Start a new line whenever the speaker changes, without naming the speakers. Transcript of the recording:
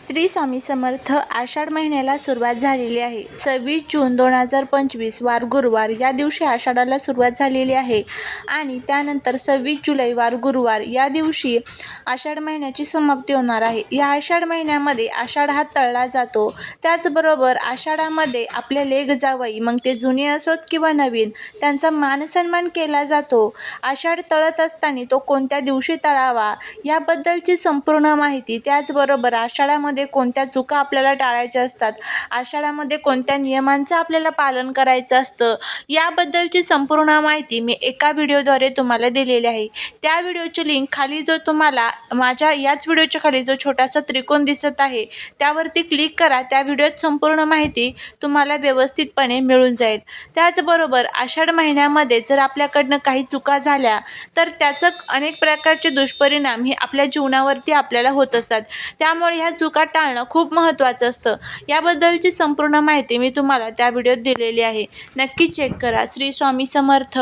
श्री स्वामी समर्थ आषाढ महिन्याला सुरुवात झालेली आहे. सव्वीस जून दोन हजार पंचवीस वार गुरुवार या दिवशी आषाढाला सुरुवात झालेली आहे. आणि त्यानंतर सव्वीस जुलै वार गुरुवार या दिवशी आषाढ महिन्याची समाप्ती होणार आहे. या आषाढ महिन्यामध्ये आषाढ हा तळला जातो. त्याचबरोबर आषाढामध्ये आपले लेख जावई मग ते जुने असोत किंवा नवीन त्यांचा मानसन्मान केला जातो. आषाढ तळत असताना तो कोणत्या दिवशी तळावा याबद्दलची संपूर्ण माहिती त्याचबरोबर आषाढामध्ये कोणत्या चुका आपल्याला टाळायच्या असतात? आषाढामध्ये कोणत्या नियमांचं आपल्याला पालन करायचं असतं? याबद्दलची संपूर्ण माहिती मी एका व्हिडिओद्वारे तुम्हाला दिलेली आहे. त्या व्हिडिओची लिंक खाली जो तुम्हाला माझ्या याच व्हिडिओच्या खाली जो छोटासा त्रिकोण दिसत आहे त्यावरती क्लिक करा. त्या व्हिडिओत संपूर्ण माहिती तुम्हाला व्यवस्थितपणे मिळून जाईल. त्याचबरोबर आषाढ महिन्यामध्ये जर आपल्याकडनं काही चुका झाल्या तर त्याचं अनेक प्रकारचे दुष्परिणाम हे आपल्या जीवनावरती आपल्याला होत असतात. त्यामुळे ह्या चुका टाळणं खूप महत्त्वाचं असतं. याबद्दलची संपूर्ण माहिती मी तुम्हाला त्या व्हिडिओत दिलेली आहे. नक्की चेक करा. श्री स्वामी समर्थ.